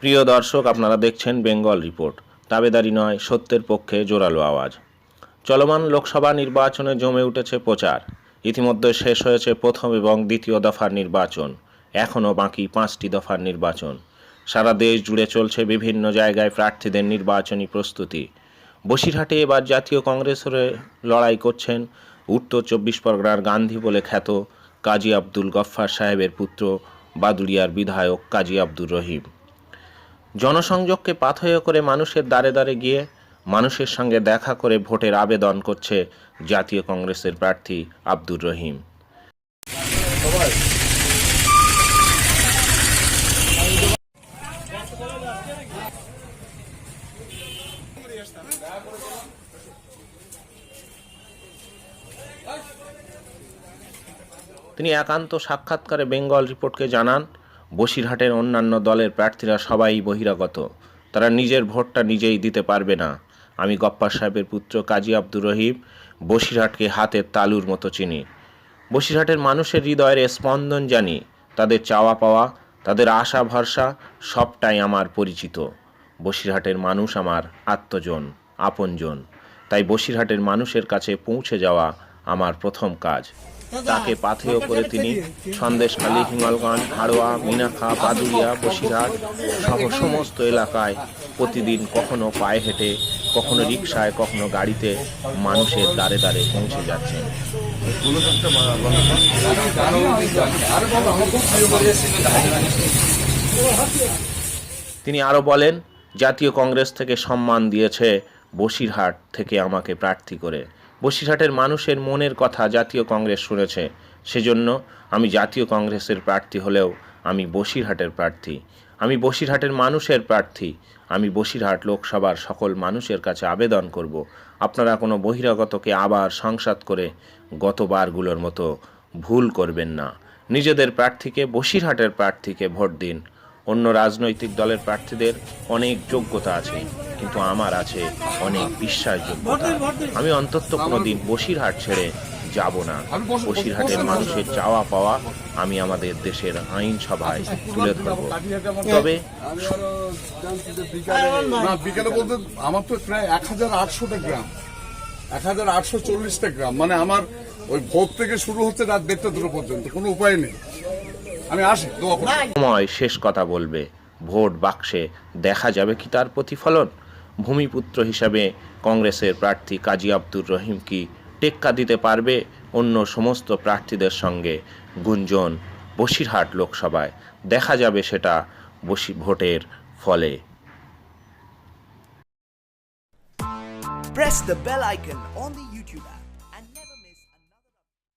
প্রিয় দর্শক, আপনারা দেখছেন বেঙ্গল রিপোর্ট। দাবেদারি নয়, সত্যের পক্ষে জোরালো আওয়াজ। চলমান লোকসভা নির্বাচনে জমে উঠেছে প্রচার। ইতিমধ্যে শেষ হয়েছে প্রথম এবং দ্বিতীয় দফার নির্বাচন। এখনও বাকি পাঁচটি দফার নির্বাচন। সারা দেশ জুড়ে চলছে বিভিন্ন জায়গায় প্রার্থীদের নির্বাচনী প্রস্তুতি। বসিরহাটে এবার জাতীয় কংগ্রেসের লড়াই করছেন উত্তর চব্বিশ পরগনার গান্ধী বলে খ্যাত কাজী আব্দুল গফফার সাহেবের পুত্র, বাদুড়িয়ার বিধায়ক কাজী আব্দুর রহিম। জনসংযোগকে পাথেয় করে মানুষের দ্বারে দ্বারে গিয়ে মানুষের সঙ্গে দেখা করে ভোটের আবেদন করছে জাতীয় কংগ্রেসের প্রার্থী আব্দুর রহিম। তিনি একান্ত সাক্ষাৎকারে বেঙ্গল রিপোর্টকে জানান বসিরহাটের অন্যান্য দলের প্রার্থীরা সবাই বহিরাগত। তারা নিজের ভোটটা নিজেই দিতে পারবে না। আমি গপ্পার সাহেবের পুত্র কাজী আব্দুর রহিম বসিরহাটকে হাতের তালুর মতো চিনি। বসিরহাটের মানুষের হৃদয়ের স্পন্দন জানি। তাদের চাওয়া পাওয়া, তাদের আশা ভরসা, সবটাই আমার পরিচিত। বসিরহাটের মানুষ আমার আত্মজন, আপনজন। তাই বসিরহাটের মানুষের কাছে পৌঁছে যাওয়া আমার প্রথম কাজ। তাকে পাথেয় করে তিনি সন্দেশখালী হিমালগঞ্জ হাড়োয়া মিনাখা বাদুরিয়া বসিরহাট সহ সমস্ত এলাকায় প্রতিদিন কখনো পায়ে হেঁটে, কখনো রিক্সায় কখনো গাড়িতে মানুষের দ্বারে দ্বারে পৌঁছে যাচ্ছেন। তিনি আরও বলেন, জাতীয় কংগ্রেস থেকে সম্মান দিয়েছে বসিরহাট থেকে আমাকে প্রার্থী করে। বসিরহাটের মানুষের মনের কথা জাতীয় কংগ্রেস শুনেছে। সেজন্য আমি জাতীয় কংগ্রেসের প্রার্থী হলেও আমি বসিরহাটের প্রার্থী। আমি বসিরহাটের মানুষের প্রার্থী। আমি বসিরহাট লোকসভার সকল মানুষের কাছে আবেদন করব। আপনারা কোনো বহিরাগতকে আবার সংসাদ করে গতবারগুলোর মতো ভুল করবেন না। নিজেদের প্রার্থীকে বসিরহাটের প্রার্থীকে ভোট দিন। অন্য রাজনৈতিক দলের প্রার্থীদের অনেক যোগ্যতা আছে, কিন্তু আমার আছে অনেক বিশ্বাসযোগ্যতা। আমি অন্তত কোনোদিন বসিরহাট ছেড়ে যাব না। বসিরহাটের মানুষের চাওয়া পাওয়া আমি আমাদের দেশের আইনসভায় তুলে ধরব। তবে আমার তো প্রায় এক হাজার আটশোটা গ্রাম, এক হাজার আটশো চল্লিশটা গ্রাম। মানে আমার ওই ভোট থেকে শুরু হচ্ছে রাত দেড়টা দুটো পর্যন্ত, কোনো উপায় নেই। আমি আসি সময় শেষ কথা বলবে। ভোট বাক্সে দেখা যাবে কি তার প্রতিফলন? ভূমিপুত্র হিসাবে কংগ্রেসের প্রার্থী কাজী আব্দুর রহিম কি টেক্কা দিতে পারবে অন্য সমস্ত প্রার্থীদের সঙ্গে? গুঞ্জন বসিরহাট লোকসভায় দেখা যাবে সেটা বসি ভোটের ফলে। Press the bell icon on the YouTube app.